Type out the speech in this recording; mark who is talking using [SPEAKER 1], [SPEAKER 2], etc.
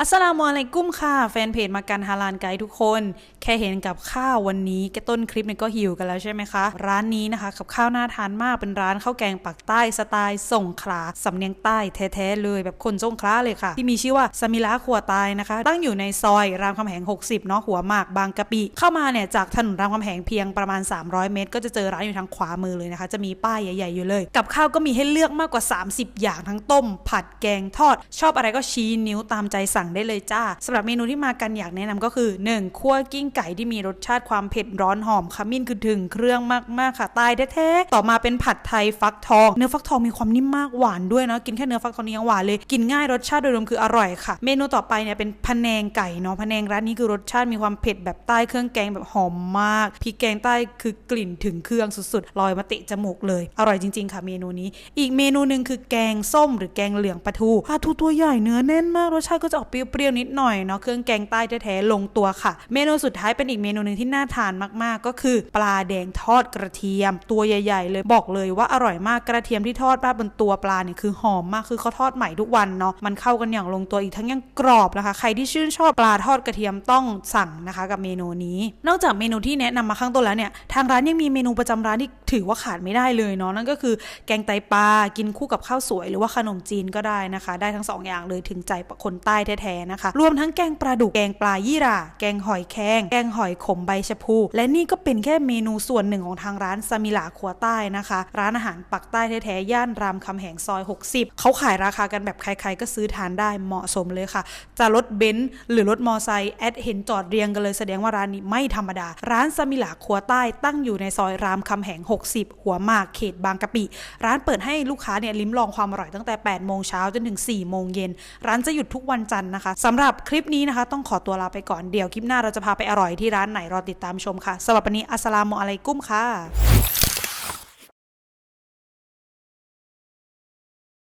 [SPEAKER 1] อัสสลามุอะลัยกุมค่ะ แฟนเพจมากันฮาลานไกด์ทุกคน แค่เห็นกับข้าววันนี้แกต้นคลิปเนี่ยก็หิวกันแล้วใช่ไหมคะ ร้านนี้นะคะ กับข้าวน่าทานมากเป็นร้านข้าวแกงปักใต้สไตล์ส่งขลาสำเนียงใต้แท้ๆเลยแบบคนสงขลาเลยค่ะ ที่มีชื่อว่าสมิลาครัวใตายนะคะ ตั้งอยู่ในซอยรามคำแหง 60 เนาะหัวหมากบางกะปิ เข้ามาเนี่ยจากถนนรามคำแหงเพียงประมาณ 300 เมตร ก็จะเจอร้านอยู่ทางขวามือเลยนะคะ จะมีป้ายใหญ่ ๆอยู่เลย กับข้าวก็มีให้เลือกมากกว่า 30 อย่างทั้งต้ม ผัดแกงทอด ชอบอะไรก็ชี้นิ้วตามใจสั่งได้เลยจ้าสำหรับเมนูที่มากันอยากแนะนำก็คือ 1. คั่วกิ้งไก่ที่มีรสชาติความเผ็ดร้อนหอมขมิ้นคือถึงเครื่องมากๆค่ะใตายแท้ๆต่อมาเป็นผัดไทยฟักทอง เนื้อฟักทองมีความนิ่มมากหวานด้วยเนาะกินแค่เนื้อฟักทองนี้ยังหวานเลยกินง่ายรสชาติโดยรวมคืออร่อยค่ะ เมนูต่อไปเนี่ยเป็นพะแนงไก่เนาะพะแนงร้านนี้คือรสชาติมีความเผ็ดแบบใต้เครื่องแกงแบบหอมมากพริกแกงใต้คือกลิ่นถึงเครื่องสุดๆลอยมาเตะจมูกเลย อร่อยจริง ๆ ค่ะเมนูนี้ อีกเมนูหนึ่งคือแกงส้ม หรือแกงเหลืองปลาทูปลาทูตัวใหญ่เนื้อแน่นมากรสชาติก็จะออกเปเปรี้ยวๆนิดหน่อยเนาะเครื่องแกงใต้แท้ๆลงตัวค่ะ เมนูสุดท้ายเป็นอีกเมนูหนึ่งที่น่าทานมากๆ ก็คือ ปลาแดงทอดกระเทียม ตัวใหญ่ ๆ เลยบอกเลยว่าอร่อยมากกระเทียมที่ทอดราดบนตัวปลาเนี่ยคือหอมมากคือเขาทอดใหม่ทุกวันเนาะมันเข้ากันอย่างลงตัวอีกทั้งยังกรอบนะคะ ใครที่ชื่นชอบปลาทอดกระเทียมต้องสั่งนะคะกับเมนูนี้ นอกจากเมนูที่แนะนำมาข้างต้นแล้วเนี่ยทางร้านยังมีเมนูประจำร้านที่ถือว่าขาดไม่ได้เลยเนาะนั่นก็คือแกงไตปลากินคู่กับข้าวสวย หรือว่าขนมจีนก็ได้นะคะ ได้ทั้งสองอย่างเลยถึงใจคนใต้แท้ๆนะคะ รวมทั้งแกงปลาดุก แกงปลายี่รา แกงหอยแครงแกงหอยขมใบชะพู และนี่ก็เป็นแค่เมนูส่วนหนึ่งของทางร้านซามิลาครัวใต้นะคะ ร้านอาหารปักใต้แท้ๆย่านรามคำแหงซอย 60 เขาขายราคากันแบบใครๆก็ซื้อทานได้เหมาะสมเลยค่ะ จะรถเบนซ์หรือรถมอไซค์แอดเห็นจอดเรียงกันเลยแสดงว่าร้านนี้ไม่ธรรมดา ร้านซามิลาครัวใต้ตั้งอยู่ในซอยรามคำแหง 60 หัวหมากเขตบางกะปิ ร้านเปิดให้ลูกค้าเนี่ยลิ้มลองความอร่อยตั้งแต่8โมงเช้าจนถึง4โมงเย็นร้านจะหยุดทุกวันจันทร์นะนะคะสำหรับคลิปนี้นะคะ ต้องขอตัวลาไปก่อนเดี๋ยวคลิปหน้าเราจะพาไปอร่อยที่ร้านไหนรอติดตามชมค่ะสำหรับวันนี้อัสสลามุอะลัยกุ้มค่ะ